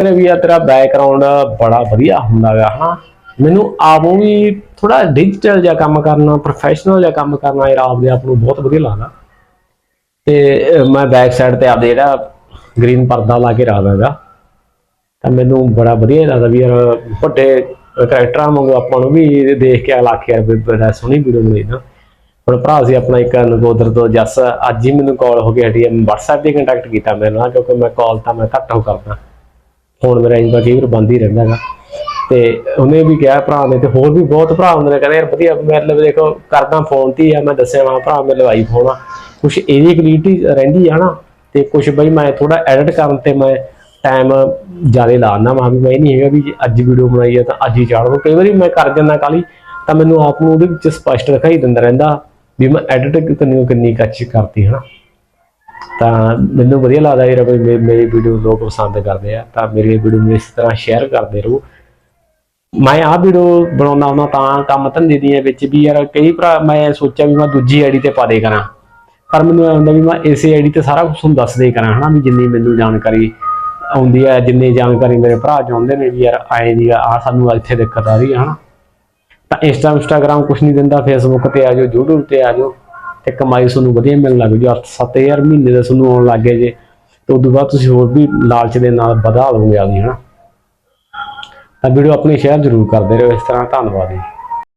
ਕਹਿੰਦੇ ਵੀ ਆ ਤੇਰਾ ਬੈਕਗ੍ਰਾਉਂਡ ਬੜਾ ਵਧੀਆ ਹੁੰਦਾ ਗਾ, ਹਨਾ। ਮੈਨੂੰ ਆਪੋਂ ਵੀ ਥੋੜਾ ਡਿਜੀਟਲ ਜਿਹਾ ਕੰਮ ਕਰਨਾ ਪ੍ਰੋਫੈਸ਼ਨਲ ਜਿਹਾ ਕੰਮ ਕਰਨਾ ਯਾਰ ਆਪਦੇ ਆਪ ਨੂੰ ਬਹੁਤ ਵਧੀਆ ਲੱਗਦਾ। ਤੇ ਮੈਂ ਬੈਕ ਸਾਈਡ ਤੇ ਆਪਦੇ ਜਿਹੜਾ ਗ੍ਰੀਨ ਪਰਦਾ ਲਾ ਕੇ ਰੱਖਦਾ ਤਾਂ ਮੈਨੂੰ ਬੜਾ ਵਧੀਆ ਲੱਗਦਾ ਵੀ ਯਾਰ, ਵੱਡੇ ਕਰੈਕਟਰਾਂ ਵਾਂਗੂ ਆਪਾਂ ਨੂੰ ਵੀ ਦੇਖ ਕੇ ਲੱਖ ਯਾਰ ਬੜਾ ਸੋਹਣੀ ਵੀਡੀਓ ਬਣਾਈ ਨਾ। ਹੁਣ ਭਰਾ ਸੀ ਆਪਣਾ ਇੱਕ ਨਗੋਦਰ ਤੋਂ ਜੱਸ, ਅੱਜ ਹੀ ਮੈਨੂੰ ਕਾਲ ਹੋ ਕੇ ਹਟੀ ਹੈ WhatsApp ਤੇ ਕੰਟੈਕਟ ਕੀਤਾ ਮੇਰੇ ਨਾਲ, ਕਿਉਂਕਿ ਮੈਂ ਕਾਲ ਤਾਂ ਮੈਂ ਘੱਟ ਹੋ ਕਰਦਾ। ਫੋਨ ਮੇਰਾ ਇੰਦਾ ਕਈ ਵਾਰ ਬੰਦ ਹੀ ਰਹਿੰਦਾ ਹੈਗਾ। ਤੇ ਉਹਨੇ ਵੀ ਕਿਹਾ ਭਰਾ ਨੇ ਤੇ ਹੋਰ ਵੀ ਬਹੁਤ ਭਰਾ ਹੁੰਦੇ ਨੇ, ਕਹਿੰਦੇ ਯਾਰ ਵਧੀਆ ਮਤਲਬ ਦੇਖੋ ਕਰਦਾ ਫੋਨ ਤੇ ਆ, ਮੈਂ ਦੱਸਿਆ ਵਾ, ਭਰਾ ਮੇਰੇ ਲਵਾਈ ਫੋਨ ਆ। ਕੁਛ ਇਹਦੀ ਕੁਆਲਿਟੀ ਰਹਿੰਦੀ ਆ ਨਾ, ਤੇ ਕੁਛ ਬਈ ਮੈਂ ਥੋੜਾ ਐਡਿਟ ਕਰਨ ਤੇ ਮੈਂ ਟਾਈਮ ਜ਼ਿਆਦਾ ਲਾਉਂਦਾ ਵਾਂ, ਵੀ ਮੈਂ ਇਹ ਨਹੀਂ ਹੈਗਾ ਵੀ ਅੱਜ ਵੀਡੀਓ ਬਣਾਈ ਆ ਤਾਂ ਅੱਜ ਹੀ ਚਾੜ ਦੋ ਕਈ ਵਾਰੀ ਮੈਂ ਕਰ ਜਾਂਦਾ ਕਾਲੀ ਤਾਂ ਮੈਨੂੰ ਆਪ ਨੂੰ ਉਹਦੇ ਵਿੱਚ ਸਪਸ਼ਟ ਦਿਖਾਈ ਦਿੰਦਾ ਰਹਿੰਦਾ ਵੀ ਮੈਂ ਐਡਿਟ ਕਿੰਨੀ ਕਿੰਨੀ ਕੱਚ ਕਰਤੀ ਹਨਾ ਤਾਂ ਮੈਨੂੰ ਵਧੀਆ ਲੱਗਦਾ ਯਾਰ ਵੀ ਮੇਰੀ ਵੀਡੀਓ ਲੋਕ ਪਸੰਦ ਕਰਦੇ ਆ, ਤਾਂ ਮੇਰੀ ਵੀਡੀਓ ਨੂੰ ਇਸ ਤਰ੍ਹਾਂ ਸ਼ੇਅਰ ਕਰਦੇ ਰਹੋ। ਮੈਂ ਆਹ ਵੀਡੀਓ ਬਣਾਉਣਾ ਹੁੰਦਾ ਤਾਂ ਕੰਮ ਧੰਦੇ ਦੀਆਂ ਵਿੱਚ ਵੀ ਯਾਰ ਕਈ ਭਰਾ ਮੈਂ ਸੋਚਿਆ ਵੀ ਮੈਂ ਦੂਜੀ ਆਈਡੀ ਤੇ ਪਾ ਦੇ ਕਰਾਂ। ਪਰ ਮੈਨੂੰ ਇਹ ਹੁੰਦਾ ਵੀ ਮੈਂ ਇਸੇ ਆਈਡੀ ਤੇ ਸਾਰਾ ਕੁਝ ਤੁਹਾਨੂੰ ਦੱਸ ਦੇ ਕਰਾਂ, ਹਨਾ, ਵੀ ਜਿੰਨੀ ਮੈਨੂੰ ਜਾਣਕਾਰੀ ਆਉਂਦੀ ਹੈ ਜਿੰਨੀ ਜਾਣਕਾਰੀ ਮੇਰੇ ਭਰਾ ਚਾਹੁੰਦੇ ਨੇ ਵੀ ਯਾਰ ਆਏ ਦੀ ਆ ਸਾਨੂੰ ਇੱਥੇ ਦਿੱਕਤ ਆ ਰਹੀ ਹੈ ਹਨਾ। ਤਾਂ ਇੰਸਟਾ ਇੰਸਟਾਗ੍ਰਾਮ ਕੁਝ ਨਹੀਂ ਦਿੰਦਾ ਫੇਸਬੁੱਕ ਤੇ ਆ ਜਾਓ, YouTube ਤੇ ਆ ਜਾਓ। ਤੇ ਕਮਾਈ ਤੁਹਾਨੂੰ ਵਧੀਆ ਮਿਲਣ ਲੱਗ ਜੂ। 7000 ਮਹੀਨੇ ਦਾ ਤੁਹਾਨੂੰ ਆਉਣ ਲੱਗ ਗਏ ਜੇ। ਤੇ ਉਦੋਂ ਬਾਅਦ ਤੁਸੀਂ ਹੋਰ ਵੀ ਲਾਲਚ ਦੇ ਨਾਲ ਵਧਾ ਲਓਗੇ ਆਪਦੀ, ਹਨਾ? ਤਾਂ ਵੀਡੀਓ ਆਪਣੀ ਸ਼ੇਅਰ ਜ਼ਰੂਰ ਕਰਦੇ ਰਹੋ। ਇਸ ਤਰ੍ਹਾਂ ਧੰਨਵਾਦ ਜੀ।